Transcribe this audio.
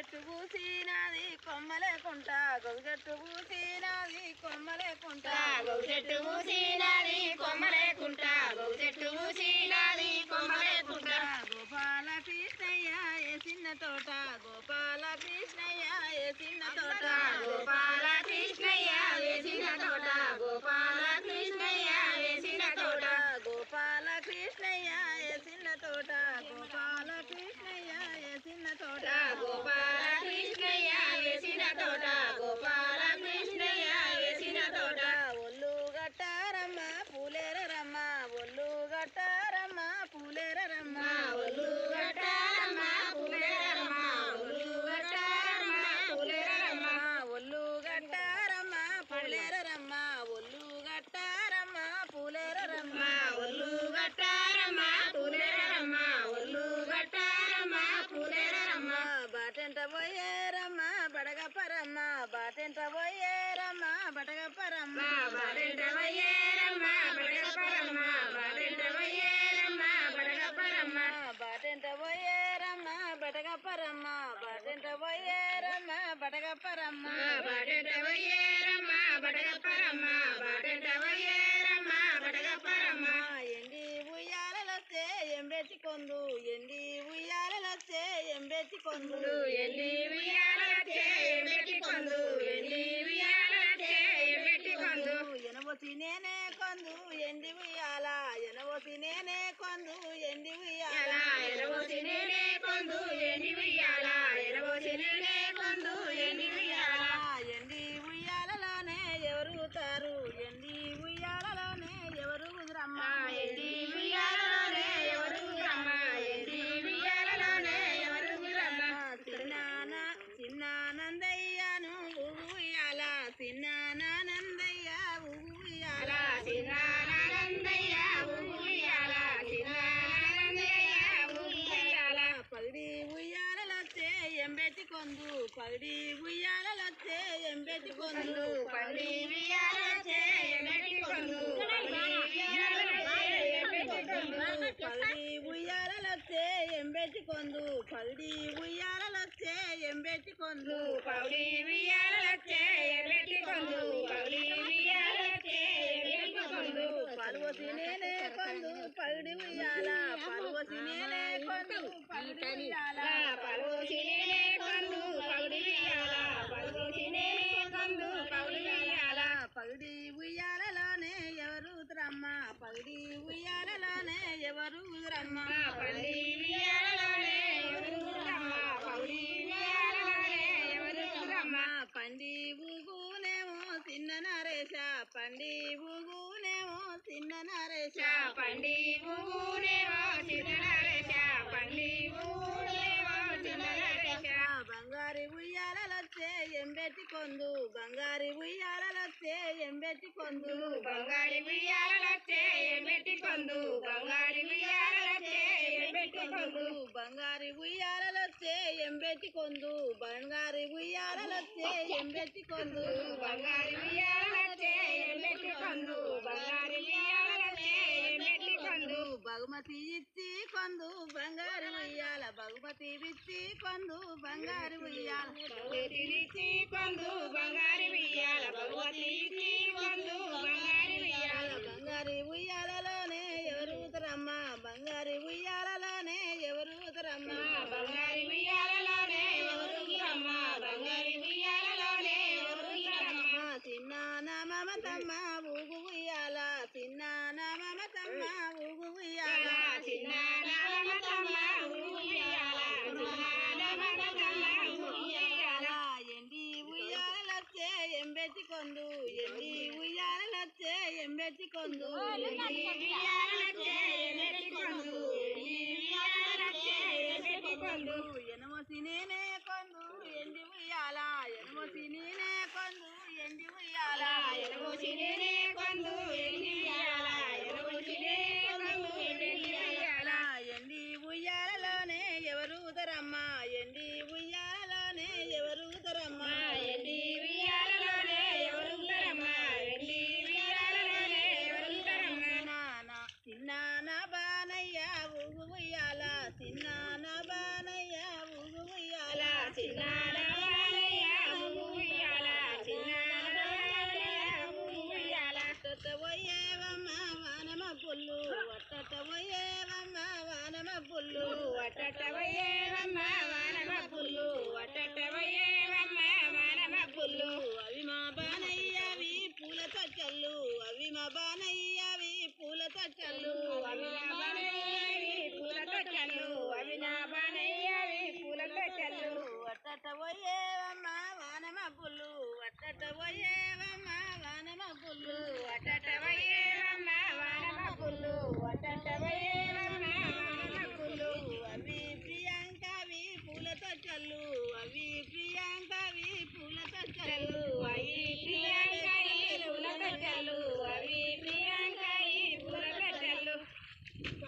గొగుగెట్టు పూసినది కొమ్మలేకుంటా గొగుగెట్టు పూసినది కొమ్మలేకుంటా గౌ చెట్టు పూసినది కొమ్మలేకుంటా గౌ చెట్టు పూసినది కొమ్మలేకుంటా గోపాల కృష్ణయ్య ఏ చిన్న తోట గోపాల కృష్ణయ్య ఏ చిన్న తోట. గోపాల పోయేరమ్మ బడగపరమ్మ బాడెంట వయ్యేరమ్మ బడగపరమ్మ బాడెంట వయ్యేరమ్మ బడగపరమ్మ బాటెంట పోయేరమ్మ బడగపరమ్మ బాటెంట పోయేరమ్మ బడగపరమ్మ బాడెంట వయ్యేరమ్మ బడగపరమ్మ బాడెంట వయ్యేరమ్మ బడగపరమ్మ ఎండి ఉయ్యాలొస్తే ఎంబెట్టుకొందు ఎండి ఉయ్యాలొస్తే ఎంబెట్టుకొందు నేనే కొందు ఎండి ఉయ్యాల. ఎనబోసి నేనే కొందు ఎండి ఉయ్యాల. ఎలా ఎరవోసి నేనే కొందు ఎండి ఉయ్యాల. ఎరవోసి నేనే కొందు ఎండి ఉయ్యాల. ఎండి ఉయ్యాలలోనే ఎవరుగుతారు ఎండి ఉయ్యాలలోనే ఎవరు కుదురమ్మ ఎండి ఉయ్యాలలోనే ఎవరు రమ్మ ఎండి ఉయ్యాలలోనే ఎవరు రమ్మ చిన్నాన చిన్నానందయ్యను ఉయ్యాల. చిన్నానందయ్య కొందు పగిడి ఉయ్యాలలొచ్చే ఎంబెట్టి కొందు పల్లి ఉయ్యాలొచ్చే ఉయ్యాలొచ్చే ఎమ్మెట్టికొందు పగిడి ఉయ్యాలలొచ్చే ఎంబెట్టి కొందు పగిడి ఉయ్యాలలొచ్చే ఎంబెట్టి కొందు పౌడి ఉయ్యాలొచ్చే ఎమ్మెట్టికొందు పౌడి ఉయ్యాలొచ్చే ఎమ్మెట్టికొందు పలువసి నేనే కొందు. పగిడి ఉయ్యాల పలువసి నేనే కొందు. పగిడి ఉయ్యాల పండి ఊగునేమో చిన్న నరేష. పండి ఊరేవో చిన్నరేశ ఎంబెట్టి కొందు? బంగారి ఉయ్యాలలొచ్చే ఎంబెట్టి కొందు? బంగారి ఉయ్యాలొచ్చే ఎమ్మెట్టికొందు బంగారి బంగారి ఎంబెట్టి కొందు? బంగారి ఉయ్యాలలొచ్చే ఎంబెట్టి కొందు? బంగారి ఉయ్యాలొచ్చే ఎమ్మెట్టికొందు బంగారి ఉయ్యాలొచ్చే ఎమ్మెట్టికొందు బహుమతి ఇచ్చి కొందు బంగారు ఉయ్యాల. బహుమతి ఇచ్చి కొందు బంగారు ఉయ్యాల. ఇచ్చి కొందు బంగారు ఉయ్యాల. బహుమతి ఇచ్చి కొందు బంగారు ఉయ్యాల. బంగారు ఉయ్యాలలోనే ఎవరు ఊతరమ్మా బంగారు ఉయ్యాలలోనే ఎవరు ఊతరమ్మా బంగారు ఉయ్యాలలోనే ఎవరు ఊతరమ్మా బంగారు ఉయ్యాలలోనే ఎవరు ఊతరమ్మా చిన్న మమతమ్మ ఎంబెట్టి కొందు ఉయ్యాలొచ్చే ఎన్నెత్తికొందు ఉయ్యాలొచ్చే ఎన్నెత్తికొందు ఎనమసి నేనే కొందు ఎండి ఉయ్యాల. ఎనమసి నేనే కొందు ఎండి ఉయ్యాల. పుల్లు అట్టట వానమ పుల్లు వానమ పుల్లు వానమ పుల్లు అవి మా బానయ్యవి పూలతో చల్లు అవి మా బానయ్యవి అట్టట పోయేవమ్మా వానమబ్బులు. అట్టట పోయేవమ్మా వానమబ్బులు. అట్టట పోయేవమ్మా వానమబ్బులు. అట్టట పోయేవమ్మా వానమబ్బులు. అవి ప్రియాంక అవి పూలతో చల్లు అవి ప్రియాంక అవి పూలతో చల్లు